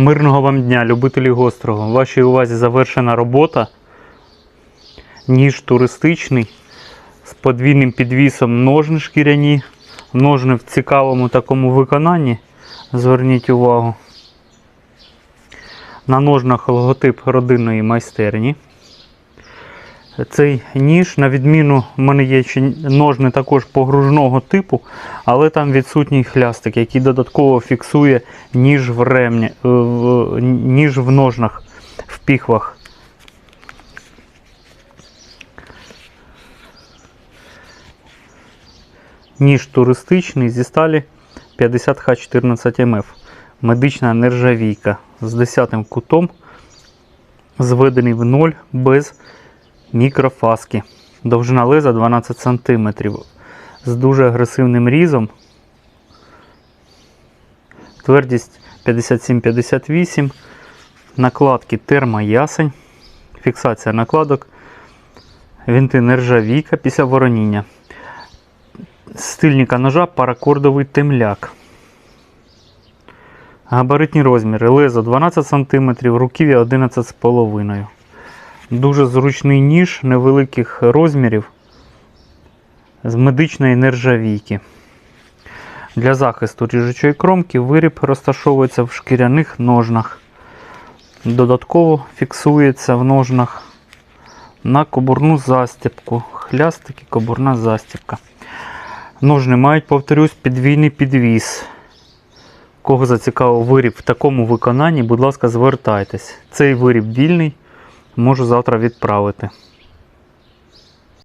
Мирного вам дня, любителі гострого. В вашій увазі завершена робота. Ніж туристичний з подвійним підвісом ножни шкіряні. Ножни в цікавому такому виконанні. Зверніть увагу. На ножнах логотип родинної майстерні. Цей ніж, на відміну, в мене є ще ножни також погружного типу, але там відсутній хлястик, який додатково фіксує ніж в ремні, е, ніж в ножнах, в піхвах. Ніж туристичний зі сталі 50Х14МФ. Медична нержавійка з 10 кутом, зведений в ноль без мікрофаски. Довжина леза 12 см. З дуже агресивним різом. Твердість 57-58. Накладки термоясень. Фіксація накладок. Вінти нержавійка після вороніння. Стильника ножа паракордовий темляк. Габаритні розміри. Лезо 12 см, руків'я 11,5 Дуже зручний ніж невеликих розмірів з медичної нержавійки. Для захисту ріжучої кромки виріб розташовується в шкіряних ножнах. Додатково фіксується в ножнах на кобурну застібку. Хлястик і кобурна застібка. Ножни мають, повторюсь, підвійний підвіс. Кого зацікавив виріб в такому виконанні, будь ласка, звертайтесь. Цей виріб вільний, можу завтра відправити.